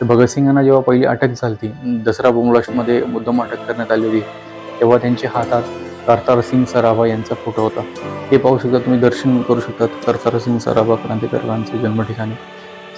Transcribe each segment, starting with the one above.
तर भगतसिंगांना जेव्हा पहिली अटक झाली दसरा बोंगलाशमध्ये मुद्दाम अटक करण्यात आलेली तेव्हा त्यांच्या हातात करतार सिंग सराभा यांचा फोटो होता. हे पाहू शकता तुम्ही दर्शन करू शकता करतार सिंग सराभा क्रांतिकारकांचे जन्म ठिकाणी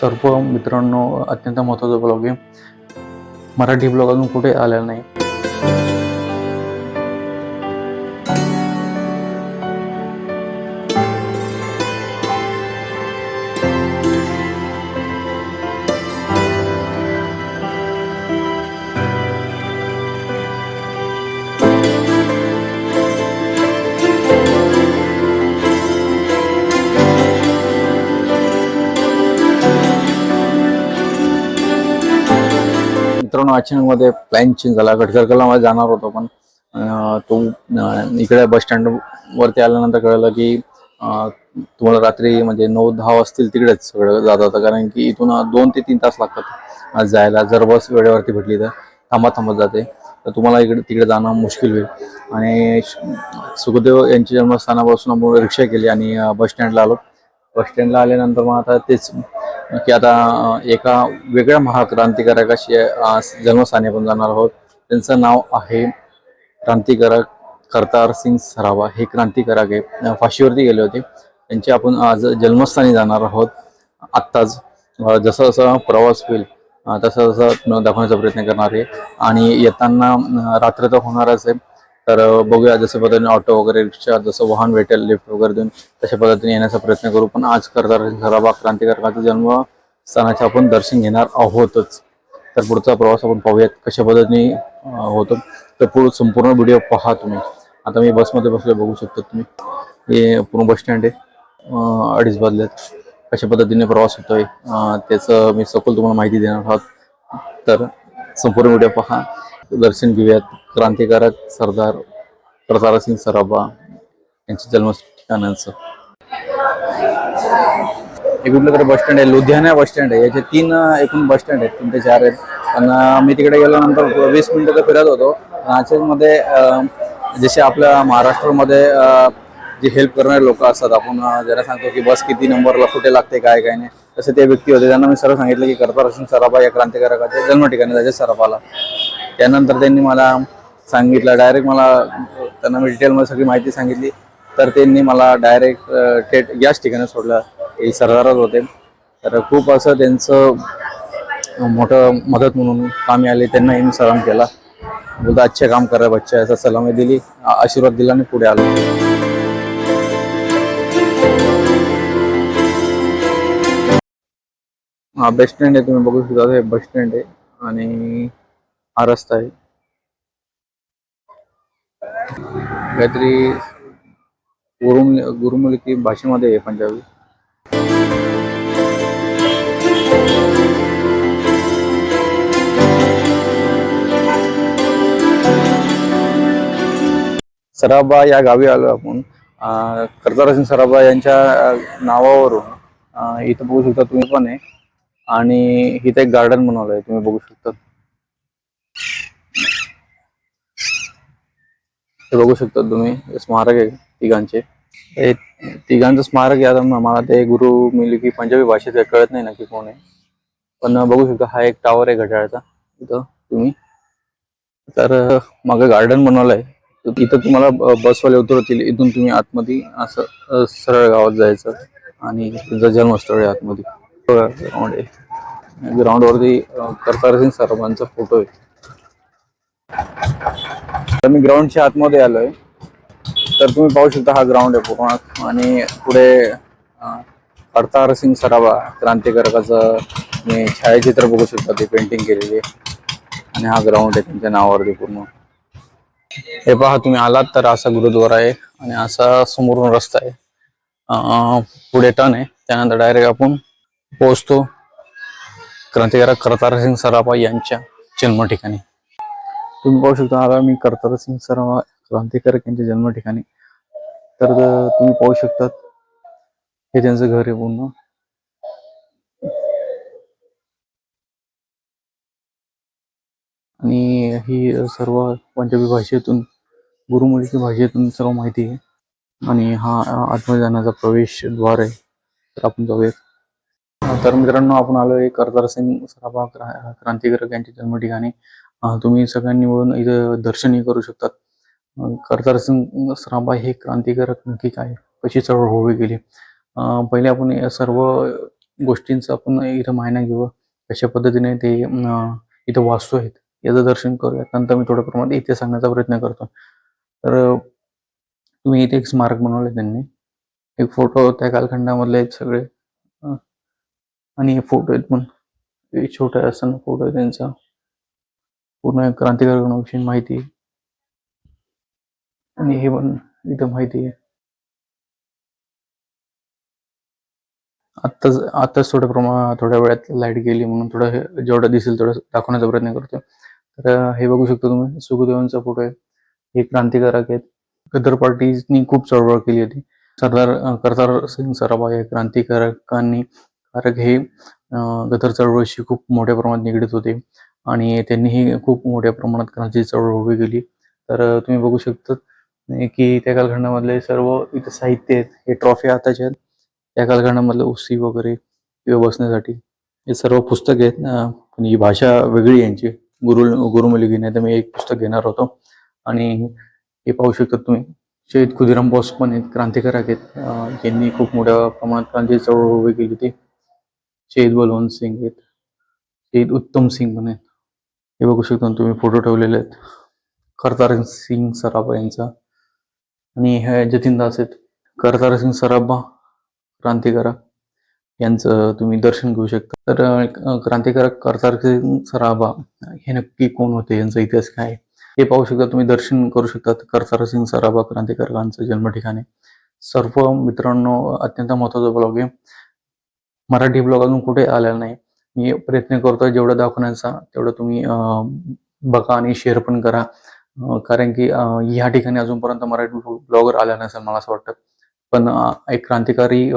सर्व मित्रांनो अत्यंत महत्त्वाचा ब्लॉग आहे. मराठी ब्लॉग अजून कुठे आलेला नाही. मित्रांनो अचानकमध्ये प्लॅन चेंज झाला. गडकरकला मध्ये जाणार होतो पण तो इकडे बस स्टँड वरती आल्यानंतर कळलं की तुम्हाला रात्री म्हणजे नऊ दहा वाजतील तिकडेच सगळं जात होतं. कारण की इथून दोन ते तीन तास लागतात जायला. जर बस वेळेवरती भेटली तर थांबत थांबत जाते. तर तुम्हाला इकडे तिकडे जाणं मुश्किल होईल. आणि सुखदेव यांच्या जन्मस्थानापासून आपण रिक्षा केली आणि बस स्टँडला आलो. बस स्टँडला आल्यानंतर मग आता तेच की आता एका वेगळ्या महाक्रांतिकारकाशी जन्मस्थानी आपण जाणार आहोत. त्यांचं नाव आहे क्रांतिकारक करतार सिंग सराभा हे क्रांतिकारक आहे. फाशीवरती गेले होते. त्यांचे आपण आज जन्मस्थानी जाणार आहोत. आत्ताच जसं जसं प्रवास होईल तसं तसं दाखवण्याचा प्रयत्न करणार आहे. आणि येताना रात्र तर होणारच आहे. तर बघूया जसं पद्धतीने ऑटो वगैरे रिक्षा जसं वाहन भेटेल लिफ्ट वगैरे देऊन तशा पद्धतीने येण्याचा प्रयत्न करू. पण आज करतार सराबा सराभा जन्म स्थानाचे आपण दर्शन घेणार आहोतच. तर पुढचा प्रवास आपण पाहूयात कशा पद्धतीने होतो. तर पुढे संपूर्ण व्हिडिओ पहा तुम्ही. आता मी बसमध्ये बसले बघू शकता तुम्ही. हे पूर्ण बस स्टँड आहे. अडीच वाजल्यात कशा पद्धतीने प्रवास होतोय त्याचं मी सखोल तुम्हाला माहिती देणार आहोत. तर संपूर्ण व्हिडिओ पहा. दर्शन घेऊयात. क्रांतिकारक सरदार करतारसिंग सराबा यांच्या जन्म ठिकाणांचं हे कुठलं तरी बस स्टँड आहे लुधियाना बस स्टँड आहे. याचे तीन एकूण बस स्टँड आहेत तीन ते चार आहेत. पण मी तिकडे गेल्यानंतर वीस मिनिटं तर फिरत होतो. नाशिकमध्ये जसे आपल्या महाराष्ट्रामध्ये जे हेल्प करणारे लोक असतात आपण ज्याला ज्यांना सांगतो की बस किती नंबरला कुठे लागते काय काय नाही तसे ते व्यक्ती होते. त्यांना मी सरळ सांगितलं की करतारसिंग सराबा या क्रांतिकारकाच्या जन्म ठिकाणी जायचे सराफाला त्यानंतर त्यांनी मला सांगितलं डायरेक्ट मला त्यांना मी डिटेलमध्ये सगळी माहिती सांगितली. तर त्यांनी मला डायरेक्ट थेट याच ठिकाणी सोडलं. हे सरदारच होते. तर खूप असं त्यांचं मोठं मदत म्हणून कामी आले. त्यांनाही मी सलाम केला. बोलता अच्छे काम करा बच्चे असं सलामी दिली. आशीर्वाद दिला आणि पुढे आलो. हा बस स्टँड आहे. तुम्ही बघू शकता हे बस स्टँड आहे. आणि हा रस्ता आहे. काहीतरी गुरुम गुरुमुलकी भाषेमध्ये आहे पंजाबी. सराबा या गावी आलो आपण. कर्तार सिंग सराबा यांच्या नावावरून इथं बघू शकता तुम्ही पण आहे. आणि इथं एक गार्डन बनवलंय तुम्ही बघू शकता. हे बघू शकता तुम्ही स्मारक आहे तिघांचे. हे तिघांचं स्मारक आहे आता मला ते गुरु मिली की पंजाबी भाषेत कळत नाही नक्की कोण आहे. पण बघू शकता हा एक टावर आहे घड्याळाचा. इथं तुम्ही. तर मागे गार्डन बनवलंय. इथं तुम्हाला बसवाले उतरवतील. इथून तुम्ही आतमध्ये असं सरळ गावात जायचं आणि तुमचं जन्मस्थळ आहे आतमध्ये. ग्राउंड आहे. ग्राउंड वरती सिंग करतारसिंग फोटो आहे. तर मी ग्राउंडच्या आतमध्ये आलोय. तर तुम्ही पाहू शकता हा ग्राउंड आहे पूर्ण. आणि पुढे करतार सिंग सराबा क्रांतिकारकाचं मी छायाचित्र बघू शकता ते पेंटिंग केलेली आहे. आणि हा ग्राउंड आहे त्यांच्या नावावरती पूर्ण. हे पहा तुम्ही आलात तर असा गुरुद्वारा आहे आणि असा समोरून रस्ता आहे. पुढे टर्न आहे. त्यानंतर डायरेक्ट आपण पोहोचतो. क्रांतिकारक करतार सिंग सराबा यांच्या जन्म ठिकाणी तुम्ही पाहू शकता आता मी करतार सिंग सराबा क्रांतिकारक यांच्या जन्म ठिकाणी तर तुम्ही पाहू शकतात हे त्यांचं घर आहे पूर्ण. आणि ही सर्व पंजाबी भाषेतून गुरुमुखी भाषेतून सर्व माहिती आहे. आणि हा आतमध्ये जाण्याचा प्रवेश द्वार आहे. तर आपण जाऊयात. तर मित्रांनो आपण आलोय करतार सिंग सराबा क्रांतिकारक यांच्या जन्म ठिकाणी तुम्ही सगळ्यांनी मिळून इथं दर्शनही करू शकतात. अं, करतार सिंग सराफा हे क्रांतिकारक नक्की काय? कशी चळवळ होऊ गेली? पहिले आपण या सर्व गोष्टींचा आपण इथं मायना घेऊ. कशा पद्धतीने ते इथं वास्तू आहेत याचं दर्शन करूयात. नंतर मी थोड्या प्रमाणात इथे सांगण्याचा प्रयत्न करतो. तर तुम्ही इथे एक स्मारक बनवलं त्यांनी. एक फोटो त्या कालखंडामधले आहेत सगळे. आणि हे फोटो आहेत पण हे छोटा असताना फोटो आहे त्यांचा. पूर्ण क्रांतिकारकांविषयी माहिती आणि हे पण इथं माहिती आहे. आत्ताच आत्ताच थोड्या प्रमाणात थोड्या वेळात लाइट गेली म्हणून थोडं हे जेवढं दिसेल तेवढं दाखवण्याचा प्रयत्न करतो तर हे बघू शकता तुम्ही सुखदेवांचा फोटो आहे. हे क्रांतिकारक आहेत. गदर पार्टीनी खूप चळवळ केली होती. सरदार करतार सिंग सराभाई या क्रांतिकारकांनी कारक हे गदर चळवळीशी खूप मोठ्या प्रमाणात निगडीत होते. आणि त्यांनीही खूप मोठ्या प्रमाणात क्रांती चळवळ उभी केली. तर तुम्ही बघू शकता की त्या कालखंडामधले सर्व इथं साहित्य आहेत हे ट्रॉफी आताचे आहेत. त्या कालखंडामधलं उसी वगैरे किंवा बसण्यासाठी हे सर्व पुस्तक आहेत पण ही भाषा वेगळी यांची. गुरु गुरुमुली घेण्यात मी एक पुस्तक घेणार होतो. आणि हे पाहू शकता तुम्ही शहीद खुदिराम बोस पण आहेत क्रांतिकारक आहेत. ज्यांनी यांनी खूप मोठ्या प्रमाणात क्रांती चळवळ उभी केली होती. शहीद बलवंत सिंग आहेत. शहीद उत्तम सिंग पण आहेत. हे बघू शकता तुम्ही फोटो ठेवलेले आहेत. करतार सिंग सराबा यांचा. आणि हे जतीन दास आहेत. करतार सिंग सराबा क्रांतिकारक यांचं तुम्ही दर्शन घेऊ शकता. तर क्रांतिकारक करतार सिंग सराबा हे नक्की कोण होते? यांचा इतिहास काय आहे? हे पाहू शकता तुम्ही दर्शन करू शकता करतार सिंग सराबा क्रांतिकारकांचं जन्म ठिकाणी सर्व मित्रांनो अत्यंत महत्त्वाचा ब्लॉग आहे. मराठी ब्लॉग अजून कुठे आलेला नाही. मी प्रयत्न करतोय जेवढं दाखवण्याचा तेवढं तुम्ही बघा आणि शेअर पण करा. कारण की ह्या ठिकाणी अजूनपर्यंत मराठी ब्लॉगर आला नसेल मला असं वाटतं. पण एक क्रांतिकारी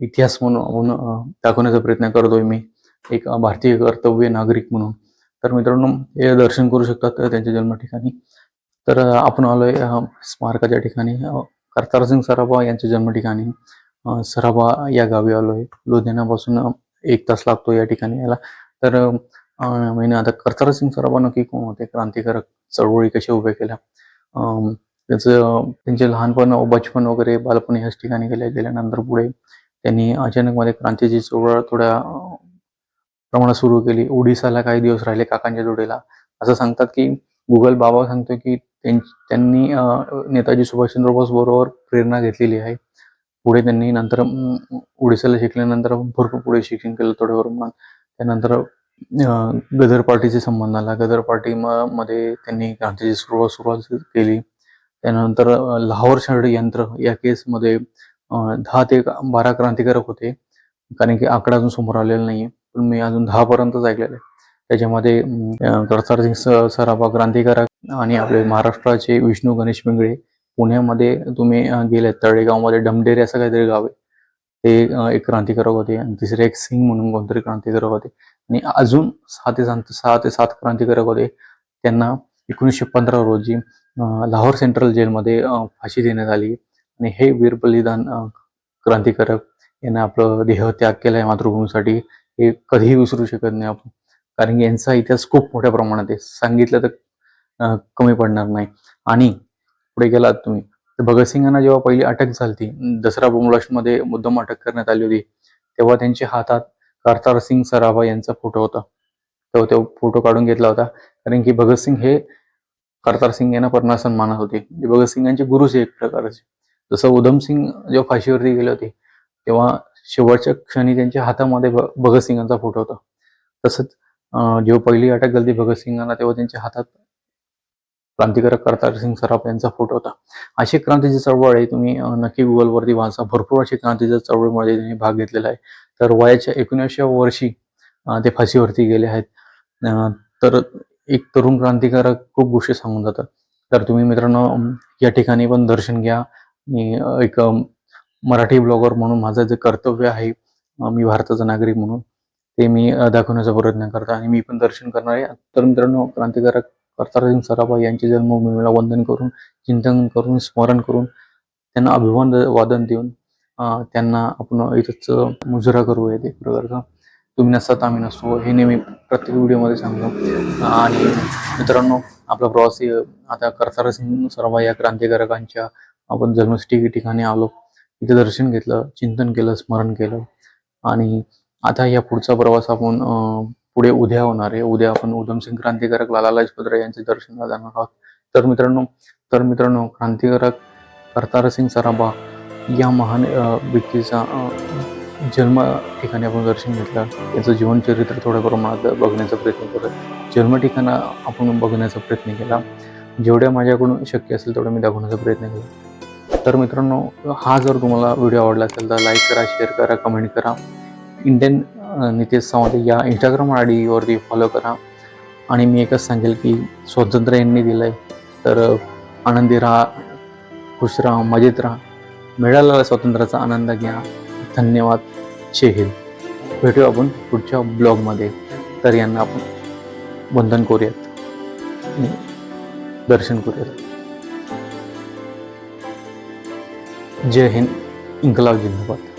इतिहास म्हणून दाखवण्याचा प्रयत्न करतोय मी. एक भारतीय कर्तव्य नागरिक म्हणून. तर मित्रांनो हे दर्शन करू शकतात त्यांच्या जन्म ठिकाणी तर आपण आलोय स्मारकाच्या ठिकाणी. अं, करतार सिंग सराबा यांच्या जन्म ठिकाणी सराबा या गावी आलोय. लुधियानापासून एक तास लागतो या ठिकाणी यायला. तर अं, आता करतार सिंग सराबा नक्की कोण होते? क्रांतिकारक चळवळी कशा उभ्या केल्या? त्याचं त्यांचे लहानपण बचपन वगैरे बालपण ह्याच ठिकाणी गेल्या गेल्यानंतर पुढे त्यांनी अचानक मध्ये क्रांतीची चळवळ थोड्या प्रमाणात सुरू केली. ओडिसाला काही दिवस राहिले काकांच्या जोडीला. असं सांगतात की गुगल बाबा सांगतो की त्यां- त्यांनी नेताजी सुभाषचंद्र बोस बरोबर प्रेरणा घेतलेली आहे. पुढे त्यांनी नंतर ओडिसाला शिकल्यानंतर भरपूर पुढे शिक्षण केलं थोड्या प्रमाणात त्यानंतर गदर पार्टीचे संबंध आला. गदर पार्टी मध्ये त्यांनी क्रांतीची सुरुवात सुरुवात केली. त्यानंतर लाहोर लाहोर षडयंत्र या केसमध्ये दहा ते बारा क्रांतिकारक होते. कारण की आकडा अजून समोर आलेला नाही पण मी अजून दहा पर्यंतच ऐकलेलं आहे. त्याच्यामध्ये करतार सिंग सराबा सराफा क्रांतिकारक आणि आपले महाराष्ट्राचे विष्णू गणेश पिंगळे पुण्यामध्ये तुम्ही गेले तळेगावमध्ये डमडेरे असं काहीतरी गाव आहे. ते एक क्रांतिकारक होते. आणि तिसरे एक सिंग म्हणून कोणतरी क्रांतिकारक होते. आणि अजून सहा ते सात सहा ते सात क्रांतिकारक होते. त्यांना एकोणीसशे पंधरा रोजी लाहोर सेंट्रल जेलमध्ये फाशी देण्यात आली. आणि हे वीर बलिदान क्रांतिकारक यांना आपलं देह त्याग केलाय मातृभूमीसाठी. हे कधीही विसरू शकत नाही आपण. कारण की यांचा इतिहास खूप मोठ्या प्रमाणात आहे. सांगितलं तर कमी पडणार नाही. आणि पुढे गेलात तुम्ही. तर भगतसिंगांना जेव्हा पहिली अटक झाली दसरा मध्ये मुद्दाम अटक करण्यात आली होती तेव्हा त्यांच्या हातात करतार सिंग सराभा यांचा फोटो होता. तेव्हा तो फोटो काढून घेतला होता. कारण की भगतसिंग हे करतार सिंग यांना परनासन मानत होते. भगतसिंगांचे गुरुच एक प्रकारचे. जसं उधम सिंग जेव्हा फाशीवरती गेले होते तेव्हा शेवटच्या क्षणी त्यांच्या हातामध्ये भगतसिंगांचा फोटो होता. तसंच जेव्हा पहिली अटक झाली भगतसिंगांना तेव्हा त्यांच्या हातात क्रांतिकारक करतार सिंग सराफ यांचा फोटो होता. अशी क्रांतीची चळवळ आहे. तुम्ही नक्की गुगलवरती वाचा. भरपूर अशी क्रांतीच्या चळवळीमध्ये त्यांनी भाग घेतलेला आहे. तर वयाच्या एकोणीसव्या वर्षी ते फाशीवरती गेले आहेत. तर एक तरुण क्रांतिकारक खूप गोष्टी सांगून जातात. तर तुम्ही मित्रांनो या ठिकाणी पण दर्शन घ्या. मी एक मराठी ब्लॉगर म्हणून माझं जे कर्तव्य आहे मी भारताचा नागरिक म्हणून ते मी दाखवण्याचा प्रयत्न करतो आणि मी पण दर्शन करणार आहे. तर मित्रांनो क्रांतिकारक करतार सराभाई सराभा यांच्या जन्मभूमीला वंदन करून चिंतन करून स्मरण करून त्यांना अभिमान वादन देऊन त्यांना आपण इथंच मुजरा करू येते एक प्रकारचा. तुम्ही नसतात आम्ही नसतो. हे नेहमी प्रत्येक व्हिडिओमध्ये सांगतो. आणि मित्रांनो आपला प्रवासी आता करतार सराभाई सराभा या क्रांतिकारकांच्या आपण जन्मस्थळी ठिकाणी आलो. इथे दर्शन घेतलं चिंतन केलं स्मरण केलं. आणि आता या पुढचा प्रवास आपण पुढे उद्या होणार आहे. उद्या आपण उधमसिंग क्रांतिकारक लाला लाजपत राय यांचे दर्शनाला जाणार आहोत. तर मित्रांनो तर मित्रांनो क्रांतिकारक करतारसिंग सराभा या महान व्यक्तीचा जन्म ठिकाणी आपण दर्शन घेतलं. त्याचं जीवनचरित्र थोड्या प्रमाणात बघण्याचा प्रयत्न करत जन्म ठिकाणं आपण बघण्याचा प्रयत्न केला. जेवढ्या माझ्याकडून शक्य असेल तेवढं मी दाखवण्याचा प्रयत्न केला. तर मित्रांनो हा जर तुम्हाला व्हिडिओ आवडला असेल तर लाईक करा शेअर करा कमेंट करा. इंडियन नितेश सावंत या इंस्टाग्राम आय डीवरती फॉलो करा. आणि मी एकच सांगेल की स्वातंत्र्य यांनी दिलं आहे तर आनंदी राहा खुश राहा मजेत राहा. मिळालेला स्वातंत्र्याचा आनंद घ्या. धन्यवाद. जय हिंद. भेटू आपण पुढच्या ब्लॉगमध्ये. तर यांना आपण बंधन करूयात. दर्शन करूयात. जय हिंद. इन्कलाब जिंदाबाद.